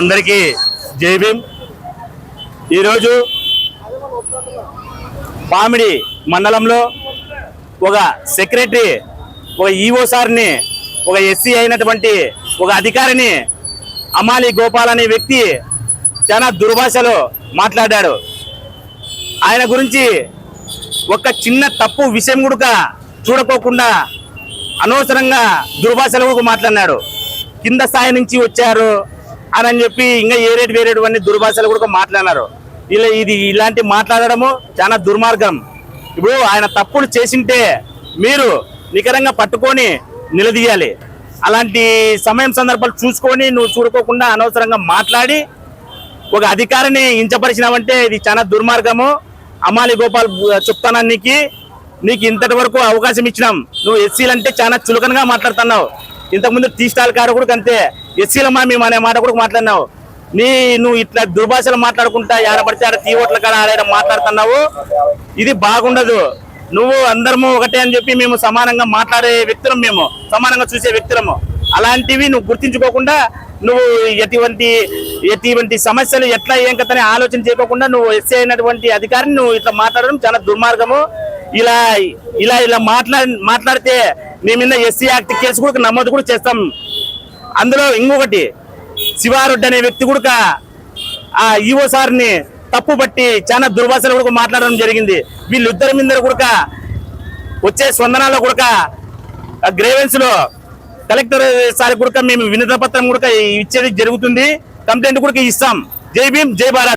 అందరికీ జై భీమ్. ఈరోజు పామిడి మండలంలో ఒక సెక్రటరీ ఒక ఈఓ సార్ని ఒక ఎస్సీ అయినటువంటి ఒక అధికారిని అమాలి గోపాల్ అనే వ్యక్తి చాలా దుర్భాషలో మాట్లాడాడు. ఆయన గురించి ఒక చిన్న తప్పు విషయం కూడా చూడకోకుండా అనవసరంగా దుర్భాషలకు మాట్లాడినాడు. కింద స్థాయి నుంచి వచ్చారు. అని చెప్పి ఇంకా ఏ రేటు వేరేటు అన్ని దుర్భాషలు కూడా మాట్లాడినారు. ఇలా ఇది ఇలాంటి మాట్లాడడము చాలా దుర్మార్గం. ఇప్పుడు ఆయన తప్పులు చేసింటే మీరు నికరంగా పట్టుకొని నిలదీయాలి. అలాంటి సమయం సందర్భాలు చూసుకొని నువ్వు చూడుకోకుండా అనవసరంగా మాట్లాడి ఒక అధికారిని ఇంచపరిచినావంటే ఇది చాలా దుర్మార్గము. అమాలి గోపాల్ చెప్తానా నీకు నీకు ఇంతటి వరకు అవకాశం ఇచ్చినాం. నువ్వు ఎస్సీలు అంటే చాలా చులకనగా మాట్లాడుతున్నావు. ఇంతకుముందు టీ స్టాల్ కాడ కూడా అంతే. ఎస్సీలమ్మా మేము అనే మాట కూడా మాట్లాడినావు. నీ నువ్వు ఇట్లా దుర్భాషలు మాట్లాడుకుంటా ఏడపడితే ఆడ టీ ఓట్ల కాడ ఆడ మాట్లాడుతున్నావు? ఇది బాగుండదు. నువ్వు అందరము ఒకటే అని చెప్పి మేము సమానంగా మాట్లాడే వ్యక్తులం మేము. సమానంగా చూసే వ్యక్తులము అలాంటివి నువ్వు గుర్తించుకోకుండా నువ్వు ఎటువంటి ఎటువంటి సమస్యలు ఎట్లా ఏం కథని ఆలోచన చేయకుండా నువ్వు ఎస్సీ అయినటువంటి అధికారిని నువ్వు ఇట్లా మాట్లాడడం చాలా దుర్మార్గము. ఇలా ఇలా ఇలా మాట్లా మాట్లాడితే నీ మీద ఎస్సీ యాక్ట్ కేసు కూడా నమోదు కూడా చేస్తాం. అందులో ఇంకొకటి శివారెడ్డి అనే వ్యక్తి కూడా ఆ ఈఓ సార్ని తప్పు బట్టి చాలా దుర్వాసన కూడా మాట్లాడడం జరిగింది. వీళ్ళిద్దరి మీద కూడా వచ్చే స్పందనాల్లో కూడా గ్రేవెన్స్లో కలెక్టర్ సార్ కూడా మేము వినతిపత్రం కూడా ఇచ్చేది జరుగుతుంది. కంప్లైంట్ కూడా ఇస్తాం. జై భీమ్ జై భారత్.